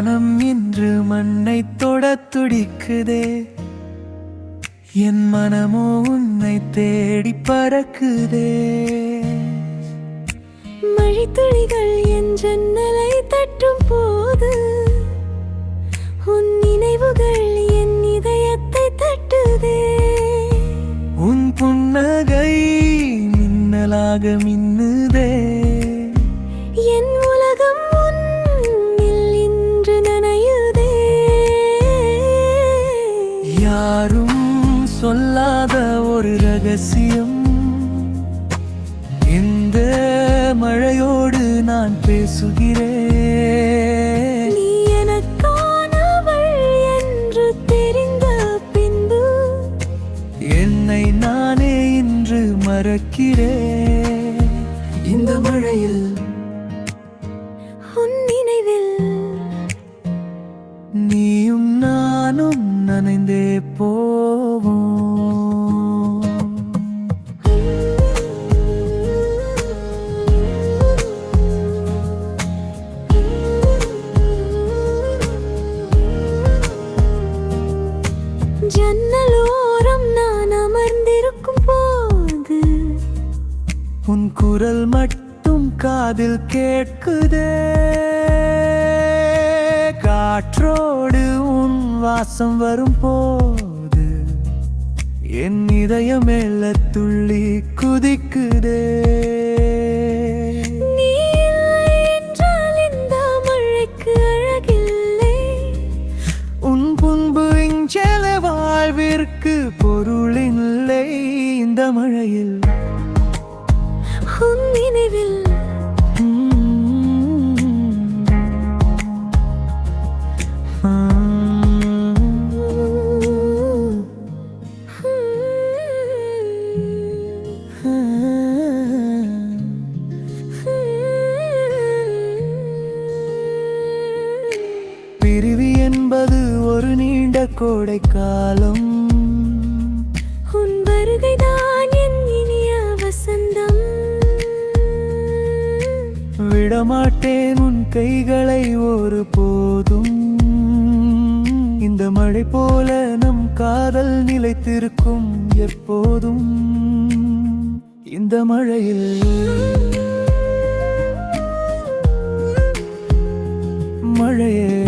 வானம் இன்று மண்ணை தொடத் துடிக்குதே. என் மனமோ உன்னை தேடி பறக்குதே. மழைத்துளிகள் என் ஜன்னலை தட்டும் போது உன் நினைவுகள் என் இதயத்தை தட்டுதே. உன் புன்னகை மின்னலாக மின்னுதே. என் சொல்லாத ஒரு ரகசியம். இந்த மழையோடு நான் பேசுகிறேன்? நீ எனக்கானவள் என்று தெரிந்த பின்பு என்னை நானே இன்று மறக்கிறேன். இந்த மழையில் உன் நினைவில் நீயும் நானும் நனைந்தே போவோம் ஜன்னலோரம் நான் அமர்ந்திருக்கும் போது உன் குரல் மட்டும் காதில் கேட்குதே. காற்றோடு உன் வாசம் வரும் போது என் இதயம் எல்ல துள்ளி குதிக்குதே. வாழ்விற்கு பொருளில்லை இந்த மழையில். நினைவில். பிரிவி என்பது ஒரு நீண்ட கோடை காலம் விடமாட்டேன் உன் கைகளை ஒரு போதும் இந்த மழை போல நம் காதல் நிலைத்திருக்கும் எப்போதும். இந்த மழையில் மழையே